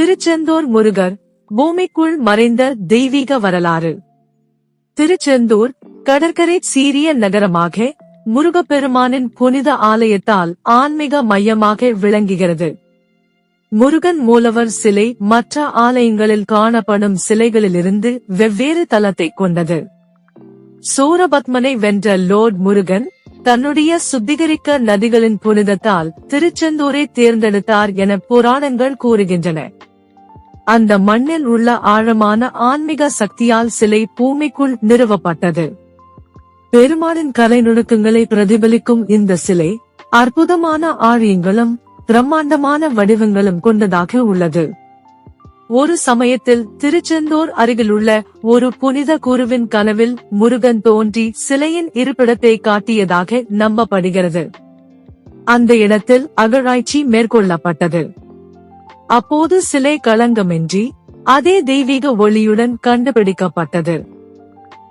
திருச்செந்தூர் முருகர் பூமிக்குள் மறைந்த தெய்வீக வரலாறு. திருச்செந்தூர் கடற்கரை சீரிய நகரமாக முருகப்பெருமானின் புனித ஆலயத்தால் ஆன்மீக மையமாக விளங்குகிறது. முருகன் மூலவர் சிலை மற்ற ஆலயங்களில் காணப்படும் சிலைகளிலிருந்து வெவ்வேறு தளத்தை கொண்டது. சூரபத்மனை வென்ற லோர்ட் முருகன் தன்னுடைய சுத்திகரிக்க நதிகளின் புனிதத்தால் திருச்செந்தூரை தேர்ந்தெடுத்தார் என புராணங்கள் கூறுகின்றன. அந்த மண்ணில் உள்ள ஆழமான ஆன்மீக சக்தியால் சிலை பூமிக்குள் நிறுவப்பட்டது. பெருமாளின் கலை நுணுக்கங்களை பிரதிபலிக்கும் இந்த சிலை அற்புதமான ஆழியங்களும் பிரம்மாண்டமான வடிவங்களும் கொண்டதாக உள்ளது. ஒரு சமயத்தில் திருச்செந்தூர் அருகிலுள்ள ஒரு புனித குருவின் கனவில் முருகன் தோன்றி சிலையின் இருப்பிடத்தை காட்டியதாக நம்பப்படுகிறது. அந்த இடத்தில் அகழாய்ச்சி மேற்கொள்ளப்பட்டது. அப்போது சிலை களங்கமின்றி அதே தெய்வீக ஒளியுடன் கண்டுபிடிக்கப்பட்டது.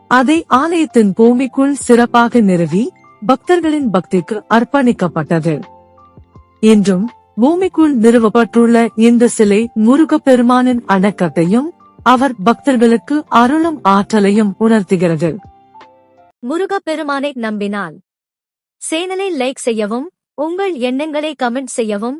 அதை ஆலயத்தின் பூமிக்குள் சிறப்பாக நிறுவி பக்தர்களின் பக்திக்கு அர்ப்பணிக்கப்பட்டது. இன்றும் பூமிக்குள் நிறுவப்பட்டுள்ள இந்த சிலை முருகப்பெருமானின் அடக்கத்தையும் அவர் பக்தர்களுக்கு அருளும் ஆற்றலையும் உணர்த்துகிறது. முருகப்பெருமானை நம்பினால் சேனலை லைக் செய்யவும் உங்கள் எண்ணங்களை கமெண்ட் செய்யவும்